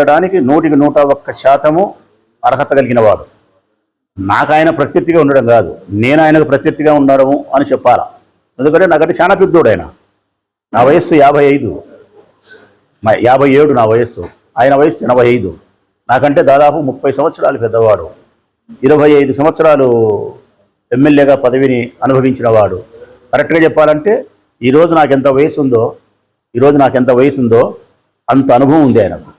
ఉండడానికి నూటికి నూట ఒక్క శాతము అర్హత కలిగిన వాడు. నాకు ఆయన ప్రత్యర్థిగా ఉండడం కాదు. నేను ఆయనకు ప్రత్యర్థిగా ఉండడము అని చెప్పాలా? ఎందుకంటే నాకంటే చాలా పెద్దోడు ఆయన నా వయస్సు యాభై ఐదు. యాభై ఏడు నా వయస్సు. ఆయన వయస్సు ఎనభై ఐదు. నాకంటే దాదాపు ముప్పై సంవత్సరాలు పెద్దవాడు. ఇరవై ఐదు సంవత్సరాలు ఎమ్మెల్యేగా పదవిని అనుభవించిన వాడు. కరెక్ట్గా చెప్పాలంటే ఈరోజు నాకు ఎంత వయసు ఉందో ఈరోజు నాకు ఎంత వయసు ఉందో అంత అనుభవం ఉంది ఆయనకు.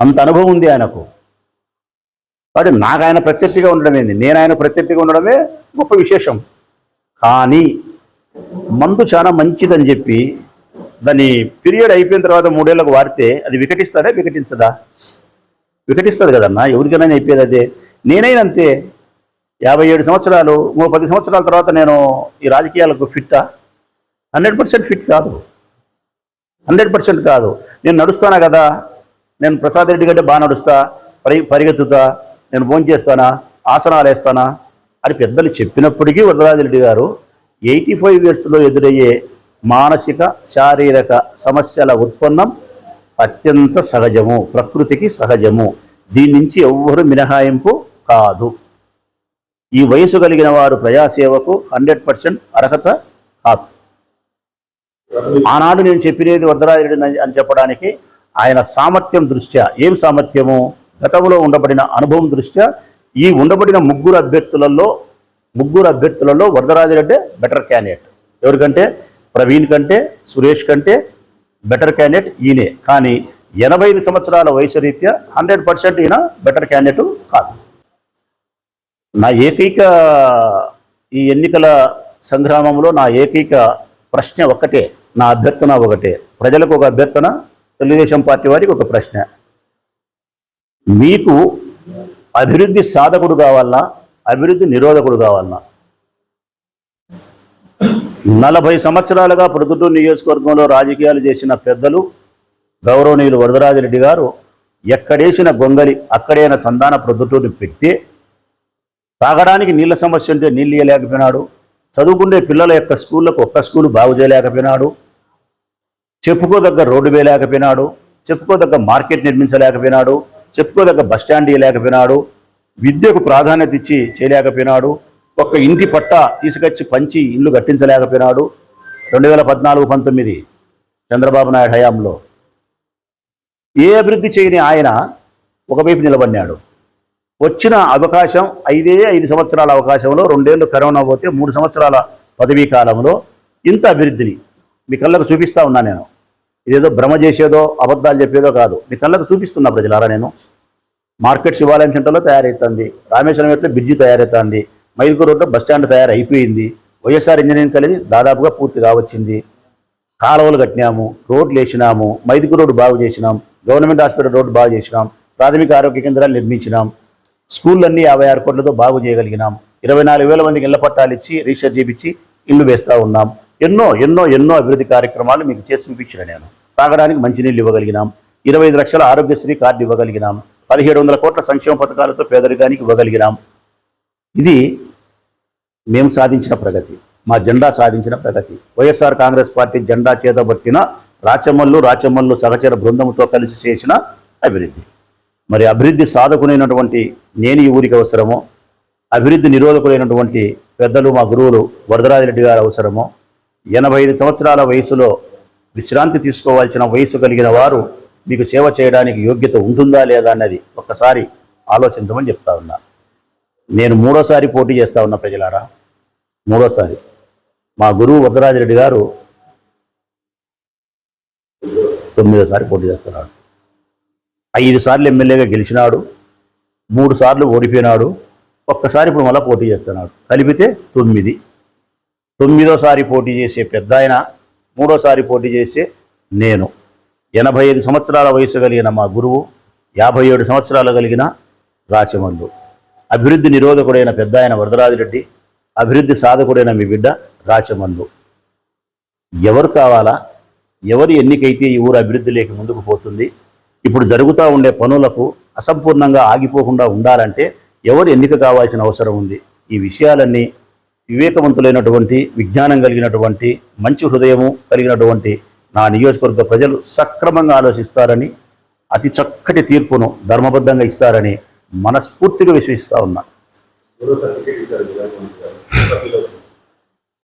అంత అనుభవం ఉంది ఆయనకు. కాబట్టి నాకు ఆయన ప్రత్యర్థిగా ఉండడం ఏంది? నేను ఆయన ప్రత్యర్థిగా ఉండడమే గొప్ప విశేషం. కానీ మందు చాలా మంచిదని చెప్పి దాని పీరియడ్ అయిపోయిన తర్వాత మూడేళ్ళకు వాడితే అది వికటిస్తుందా వికటించదా? వికటిస్తుంది కదన్నా ఎవరికైనా అయిపోయేది అదే. నేనైనంతే యాభై ఏడు సంవత్సరాలు ఇంకో పది సంవత్సరాల తర్వాత నేను ఈ రాజకీయాలకు ఫిట్టా? హండ్రెడ్ పర్సెంట్ ఫిట్ కాదు. హండ్రెడ్ పర్సెంట్ కాదు. నేను నడుస్తానా కదా? నేను ప్రసాద్ రెడ్డి కంటే బాగా నడుస్తా పరి పరిగెత్తుతా నేను భోజనం చేస్తానా ఆసనాలు వేస్తానా అని పెద్దలు చెప్పినప్పటికీ వరదరాజు రెడ్డి గారు ఎయిటీ ఫైవ్ ఇయర్స్లో ఎదురయ్యే మానసిక శారీరక సమస్యల ఉత్పన్నం అత్యంత సహజము ప్రకృతికి సహజము. దీని నుంచి ఎవ్వరు మినహాయింపు కాదు. ఈ వయసు కలిగిన వారు ప్రజాసేవకు హండ్రెడ్ పర్సెంట్ అర్హత కాదు. ఆనాడు నేను చెప్పినది వరదరాజరెడ్డి అని చెప్పడానికి ఆయన సామర్థ్యం దృష్ట్యా. ఏం సామర్థ్యము? గతంలో ఉండబడిన అనుభవం దృష్ట్యా. ఈ ఉండబడిన ముగ్గురు అభ్యర్థులలో ముగ్గురు అభ్యర్థులలో వరదరాజరెడ్డి బెటర్ క్యాండిడేట్ ఎవరికంటే ప్రవీణ్ కంటే సురేష్ కంటే బెటర్ క్యాండిడేట్ ఈయనే. కానీ ఎనభై ఐదు సంవత్సరాల వయసు రీత్యా హండ్రెడ్ పర్సెంట్ ఈయన బెటర్ క్యాండిడేట్ కాదు. నా ఏకైక ఈ ఎన్నికల సంగ్రామంలో నా ఏకైక ప్రశ్న ఒక్కటే. నా అభ్యర్థన ఒకటే. ప్రజలకు ఒక అభ్యర్థన తెలుగుదేశం పార్టీ వారికి ఒక ప్రశ్న. మీకు అభివృద్ధి సాధకుడు కావాలన్నా అభివృద్ధి నిరోధకుడు కావాలన్నా నలభై సంవత్సరాలుగా ప్రొద్దుటూరు నియోజకవర్గంలో రాజకీయాలు చేసిన పెద్దలు గౌరవనీయులు వరదరాజరెడ్డి గారు ఎక్కడేసిన గొంగలి అక్కడైన సంధాన ప్రొద్దుటూరుని పెట్టి తాగడానికి నీళ్ళ సమస్య ఉంటే నీళ్ళు ఇవ్వలేకపోయినాడు చదువుకునే పిల్లల యొక్క స్కూళ్ళకు ఒక్క స్కూల్ బాగు చేయలేకపోయినాడు. చెప్పుకోదగ్గ రోడ్డు వేయలేకపోయినాడు చెప్పుకోదగ్గ మార్కెట్ నిర్మించలేకపోయినాడు చెప్పుకోదగ్గ బస్ స్టాండ్ ఇవ్వలేకపోయినాడు విద్యకు ప్రాధాన్యత ఇచ్చి చేయలేకపోయినాడు ఒక్క ఇంటి పట్ట తీసుకొచ్చి పంచి ఇల్లు కట్టించలేకపోయినాడు. రెండు వేల పద్నాలుగు పంతొమ్మిది చంద్రబాబు నాయుడు హయాంలో ఏ అభివృద్ధి చేయని ఆయన ఒకవైపు నిలబడినాడు. వచ్చిన అవకాశం ఐదే ఐదు సంవత్సరాల అవకాశంలో రెండేళ్ళు కరోనా పోతే మూడు సంవత్సరాల పదవీ కాలంలో ఇంత అభివృద్ధిని మీ కళ్ళకు చూపిస్తూ ఉన్నా నేను. ఇదేదో భ్రమ చేసేదో అబద్ధాలు చెప్పేదో కాదు. మీ కళ్ళకు చూపిస్తున్నా ప్రజలారా నేను. మార్కెట్ శివాలయం సెంటర్లో తయారవుతుంది రామేశ్వరం ఎట్లా బ్రిడ్జి తయారవుతుంది మైదుకూరు రోడ్లో బస్ స్టాండ్ తయారైపోయింది. వైఎస్ఆర్ ఇంజనీరింగ్ కలిసి దాదాపుగా పూర్తి కావచ్చింది. కాలువలు కట్టినాము రోడ్లు వేసినాము మైదుకూరు రోడ్డు బాగు చేసినాం గవర్నమెంట్ హాస్పిటల్ రోడ్డు బాగు చేసినాం ప్రాథమిక ఆరోగ్య కేంద్రాలు నిర్మించినాం స్కూళ్ళన్నీ యాభై ఆరు కోట్లతో బాగు చేయగలిగినాం. ఇరవై నాలుగు వేల మందికి ఇళ్ళ పట్టాలు ఇచ్చి రీసెర్చ్ చేపించి ఇల్లు వేస్తూ ఉన్నాం. ఎన్నో ఎన్నో ఎన్నో అభివృద్ధి కార్యక్రమాలు మీకు చేసి చూపించిన నేను. తాగడానికి మంచినీళ్ళు ఇవ్వగలిగినాం. ఇరవై ఐదు లక్షల ఆరోగ్యశ్రీ కార్డు ఇవ్వగలిగినాం. పదిహేడు వందల కోట్ల సంక్షేమ పథకాలతో పేదరికానికి ఇవ్వగలిగినాం. ఇది మేము సాధించిన ప్రగతి మా జెండా సాధించిన ప్రగతి. వైఎస్ఆర్ కాంగ్రెస్ పార్టీ జెండా చేతబట్టిన రాచమల్లు రాచమల్లు సహచర బృందంతో కలిసి చేసిన అభివృద్ధి. మరి అభివృద్ధి సాధకునైనటువంటి నేను ఈ ఊరికి అవసరమో అభివృద్ధి నిరోధకులైనటువంటి పెద్దలు మా గురువులు వరదరాజిరెడ్డి గారు అవసరమో ఎనభై ఐదు సంవత్సరాల వయసులో విశ్రాంతి తీసుకోవాల్సిన వయసు కలిగిన వారు మీకు సేవ చేయడానికి యోగ్యత ఉంటుందా లేదా అన్నది ఒక్కసారి ఆలోచించమని చెప్తా ఉన్నా. నేను మూడోసారి పోటీ చేస్తా ఉన్న ప్రజలారా. మూడోసారి. మా గురువు వరదరాజిరెడ్డి గారు తొమ్మిదోసారి పోటీ చేస్తున్నాడు. ఐదు సార్లు ఎమ్మెల్యేగా గెలిచినాడు. మూడు సార్లు ఓడిపోయినాడు. ఒక్కసారి ఇప్పుడు మళ్ళీ పోటీ చేస్తున్నాడు. కలిపితే తొమ్మిది. తొమ్మిదోసారి పోటీ చేసే పెద్ద ఆయన మూడోసారి పోటీ చేసే నేను. ఎనభై ఐదు సంవత్సరాల వయసు కలిగిన మా గురువు యాభై ఏడు సంవత్సరాలు కలిగిన రాచమల్లు అభివృద్ధి నిరోధకుడైన పెద్ద ఆయన వరదరాజిరెడ్డి అభివృద్ధి సాధకుడైన మీ బిడ్డ రాచమల్లు ఎవరు కావాలా? ఎవరి ఎన్నికైతే ఈ ఊరు అభివృద్ధి లేక ముందుకు పోతుంది? ఇప్పుడు జరుగుతూ ఉండే పనులకు అసంపూర్ణంగా ఆగిపోకుండా ఉండాలంటే ఎవరు ఎన్నిక కావాల్సిన అవసరం ఉంది? ఈ విషయాలన్నీ వివేకవంతులైనటువంటి విజ్ఞానం కలిగినటువంటి మంచి హృదయము కలిగినటువంటి నా నియోజకవర్గ ప్రజలు సక్రమంగా ఆలోచిస్తారని అతి చక్కటి తీర్పును ధర్మబద్ధంగా ఇస్తారని మనస్ఫూర్తిగా విశ్వసిస్తా ఉన్నా.